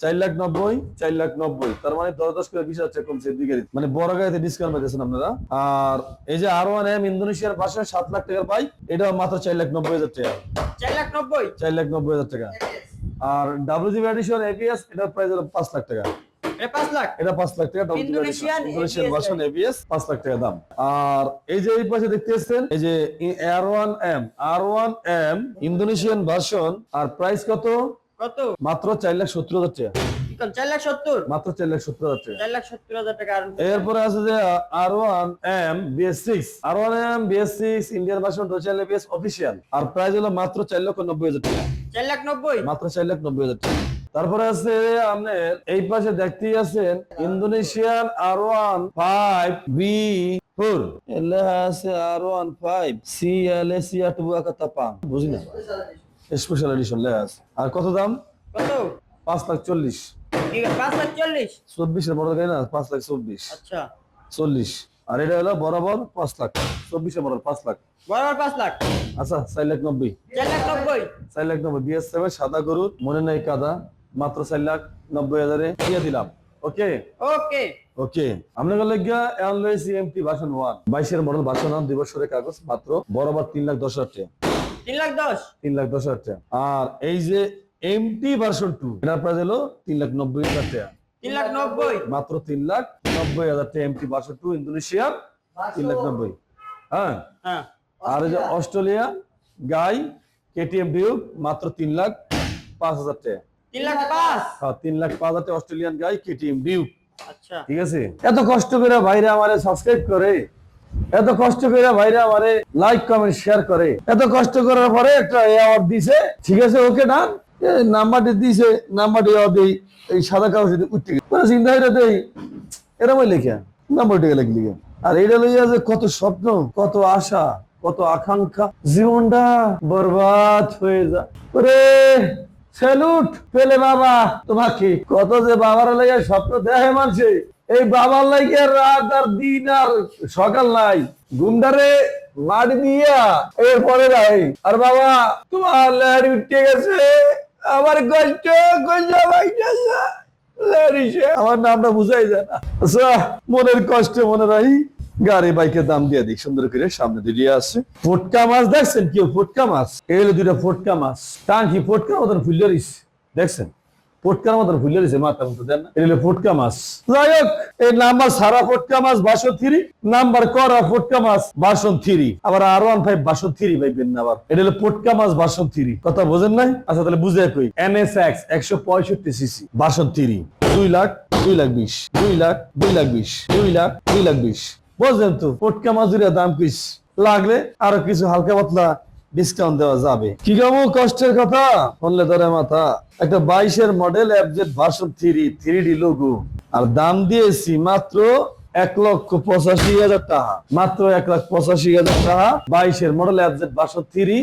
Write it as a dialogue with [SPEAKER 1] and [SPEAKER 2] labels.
[SPEAKER 1] চার লাখ নব্বই চার লাখ নব্বই। তার মানে দশ দশ করে বিশ হাজার কমছে দুই গাড়ি মানে বড় গাড়িতে ডিসকাউন্ট আপনারা। আর এই যে আর ওয়ান এম ইন্দোনেশিয়ার ভার্সন সাত লাখ টাকার বাইক এটা মাত্র চার লাখ নব্বই হাজার টাকা।
[SPEAKER 2] চার লাখ নব্বই?
[SPEAKER 1] চার লাখ নব্বই হাজার টাকা। আর ডাব্লিউ এডিশন এবিএস এটার প্রাইস হলো পাঁচ লাখ টাকা।
[SPEAKER 2] এটা পাঁচ লাখ?
[SPEAKER 1] টাকা
[SPEAKER 2] Indonesian
[SPEAKER 1] Indonesian
[SPEAKER 2] ABS
[SPEAKER 1] version ABS পাঁচ লাখ টাকা দাম। আর এই যে এই পাশে এই যে R one M R one M Indonesian version আর প্রাইস কত?
[SPEAKER 2] কত?
[SPEAKER 1] মাত্র চার লাখ সত্তর হাজার টাকা।
[SPEAKER 2] চার লাখ সত্তর?
[SPEAKER 1] মাত্র চার লাখ সত্তর হাজার টাকা।
[SPEAKER 2] চার লাখ সত্তর হাজার টাকা
[SPEAKER 1] এরপরে আছে যে R one M BS six R one M BS six Indian version রোচাল ABS official আর প্রাইস হলো মাত্র চার লক্ষ নব্বই হাজার টাকা।
[SPEAKER 2] চার লাখ নব্বই?
[SPEAKER 1] মাত্র চার লাখ নব্বই হাজার টাকা। তারপরে আছে আপনার এই পাশে দেখতেই আছেন Indonesian R one five B four লেখা আছে R one five C L A C আট বুয়া তাপাং বুঝি না স্পেশাল এডিশন লেখা আর কত দাম?
[SPEAKER 2] কত?
[SPEAKER 1] পাঁচ লাখ চল্লিশ।
[SPEAKER 2] কি পাঁচ লাখ চল্লিশ?
[SPEAKER 1] চব্বিশের মডেল গাড়ি না পাঁচ লাখ চব্বিশ।
[SPEAKER 2] আচ্ছা।
[SPEAKER 1] চল্লিশ। আর এটা হলো বরাবর পাঁচ লাখ। চব্বিশের মডেল পাঁচ লাখ।
[SPEAKER 2] বরাবর পাঁচ লাখ?
[SPEAKER 1] আচ্ছা চার লাখ নব্বই।
[SPEAKER 2] চার লাখ নব্বই?
[SPEAKER 1] চার লাখ নব্বই। বিএস সেভেন সাদা গরুর মনে নাই কাদা। মাত্র চার লাখ নব্বই হাজারে দিয়ে দিলাম। ওকে?
[SPEAKER 2] ওকে।
[SPEAKER 1] ওকে। আপনাকে লেগা অ্যানলয় সিএমটি ভার্সন ওয়ান বাইশের মডেল ভার্সন দুই বছরের কাগজ মাত্র বরাবর তিন লাখ দশ হাজার টাকা।
[SPEAKER 2] তিন লাখ দশ।
[SPEAKER 1] তিন লাখ দশ হাজার টাকা। আর এই যে এমটি ভার্সন টু এটার প্রাইস হলো তিন লাখ নব্বই হাজার টাকা।
[SPEAKER 2] তিন লাখ নব্বই।
[SPEAKER 1] মাত্র তিন লাখ নব্বই হাজার টাকা এমটি ভার্সন টু ইন্দোনেশিয়ার তিন লাখ নব্বই। হ্যাঁ?
[SPEAKER 2] হ্যাঁ।
[SPEAKER 1] আর এই যে অস্ট্রেলিয়া গাই কেটিএম ডিউক মাত্র তিন লাখ পাঁচ হাজার টাকা।
[SPEAKER 2] তিন লাখ পাঁচ।
[SPEAKER 1] হ্যাঁ তিন লাখ পাঁচ হাজার টাকা অস্ট্রেলিয়ান গাই কেটিএম ডিউক
[SPEAKER 2] আচ্ছা।
[SPEAKER 1] ঠিক আছে? এত কষ্ট করে ভাইরা আমারে সাবস্ক্রাইব করে। এত কষ্ট করে ভাইরা আমারে লাইক কমেন্ট শেয়ার করে। এত কষ্ট করার পরে একটা অ্যাওয়ার্ড দিছে। ঠিক আছে, ওকে না নাম্বারটি দিছে, নাম্বারটি দেই। এই সাদা কাগজে উঠতে গেছে। মানে চিন্তা করে দেই এরকম লেখা। নাম্বারটি লিখলি লিখে? আর এটা লইয়া যে কত স্বপ্ন, কত আশা, কত আকাঙ্ক্ষা, জীবনটা বরবাদ হয়ে যায়। ওরে স্যালুট পেলে বাবা, তোমাকে। কত যে বাবার লাইয়া স্বপ্ন দেখে মানছে এই বাবার লাইগে রাত আর দিন আর সকাল নাই। গুন্ডারে লাড়ি দিয়া এরপরে নাই। আর বাবা, তোমার লাড়ি উঠে গেছে। আমার কষ্ট কষ্ট আমার নামটা বুঝাই যায় না। আচ্ছা মনের কষ্ট মনে রাখি গাড়ি বাইকের দাম দিয়ে দিই সুন্দর করে সামনে দিয়ে আসছে ফুটকা মাছ, দেখছেন কি ফুটকা মাছ। এই হলো দুইটা ফুটকা মাছ। টাঙ্কি ফুটকার মতন ফুলে দেখছেন? ফুটকার রইছে মাথার মতো দেন এটা মাছ। যাই হোক, এই নাম্বার সারা ফুটকা মাছ বাসন থ্রি, নাম্বার করা ফুটকা মাছ বাসন আবার আর ওয়ান ফাইভ বাসন না আবার। এটা হলো ফুটকা মাছ বাসন থ্রি। কথা বোঝেন নাই? আচ্ছা তাহলে বুঝে কই। এন এস এক্স একশো পঁয়ষট্টি সিসি বাসন থ্রি। দুই লাখ দুই লাখ বিশ। দুই লাখ দুই লাখ বিশ। দুই লাখ দুই লাখ বিশ। বুঝলেন তো পটকা মাজুরিয়া দাম কিস লাগলে আরও কিছু হালকা পাতলা ডিসকাউন্ট দেওয়া যাবে। কি কামু কষ্টের কথা? বললে ধরে মাথা। একটা বাইশের model অ্যাপজেট version three three D logo আর দাম দিয়েছি মাত্র এক লক্ষ পঁচাশি হাজার টাকা। মাত্র এক লাখ পঁচাশি হাজার টাকা। বাইশের মডেল অ্যাপজেট ভার্সন থ্রি